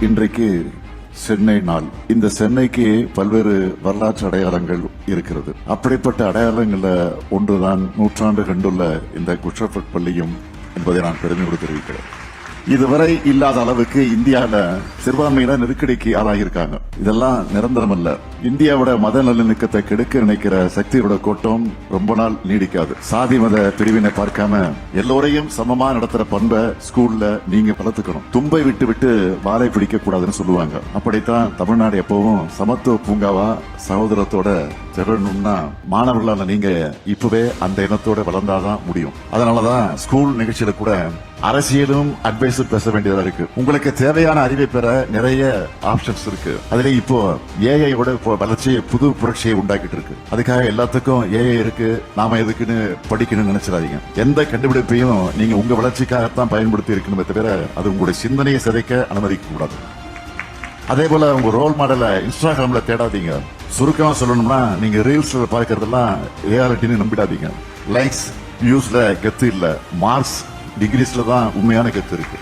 இன்றைக்கு சென்னை நாள். இந்த சென்னைக்கு பல்வேறு வரலாற்று அடையாளங்கள் இருக்கிறது. அப்படிப்பட்ட அடையாளங்கள்ல ஒன்றுதான் நூற்றாண்டு கண்டுள்ள இந்த குற்றப்பட் பள்ளியும் என்பதை நான் பெருமையோடு தெரிவிக்கிறேன். இதுவரை இல்லாத அளவுக்கு இந்தியால சிறுபான்மையினர் நெருக்கடிக்கு ஆளாகியிருக்காங்க. இதெல்லாம் நிரந்தரம் அல்ல இந்தியாவோட மத நல்லிணக்கத்தை கெடுக்க நினைக்கிற சக்தியோட கூட்டம் ரொம்ப நாள் நீடிக்காது. சாதி மத பிரிவினை பார்க்காம எல்லோரையும் சமமா நடத்துற பண்பை ஸ்கூல்ல நீங்க வளர்த்துக்கணும் தும்பை விட்டு விட்டு வாழை பிடிக்க கூடாதுன்னு சொல்லுவாங்க. அப்படித்தான் தமிழ்நாடு எப்பவும் சமத்துவ பூங்காவா சகோதரத்தோட திரளணும்னா மாணவர்களான நீங்க இப்பவே அந்த எண்ணத்தோட வளர்ந்தாதான் முடியும். அதனாலதான் ஸ்கூல் நிகழ்ச்சியில கூட அரசியலும் அட்வைஸும் பேச வேண்டியதா இருக்கு. உங்களுக்கு தேவையான அறிவை பெற நிறைய ஆப்ஷன்ஸ் இருக்கு. அதுல இப்போ ஏஐ இப்போ வளர்ச்சி புது புரட்சியை உண்டாக்கிட்டு இருக்கு. அதுக்காக எல்லாத்துக்கும் ஏஐ இருக்கு. நாம எதுக்குன்னு படிக்கணும்னு நினைச்சிடாதீங்க. எந்த கண்டுபிடிப்பையும் நீங்க உங்க வளர்ச்சிக்காகத்தான் பயன்படுத்தி இருக்கணுமே தவிர அது உங்களுடைய சிந்தனையை சிதைக்க அனுமதிக்க கூடாது அதே போல உங்க ரோல் மாடலை இன்ஸ்டாகிராம்ல தேடாதீங்க. சுருக்கமா சொல்லணும்னா நீங்க ரீல்ஸ்ல பார்க்கறதெல்லாம் ரியாலிட்டின்னு நம்பிடாதீங்க. லைக்ஸ் வியூஸ்ல கெத்து இல்ல. மார்க்ஸ் டிகிரிஸ்ல தான் உண்மையான கெத்து இருக்கு.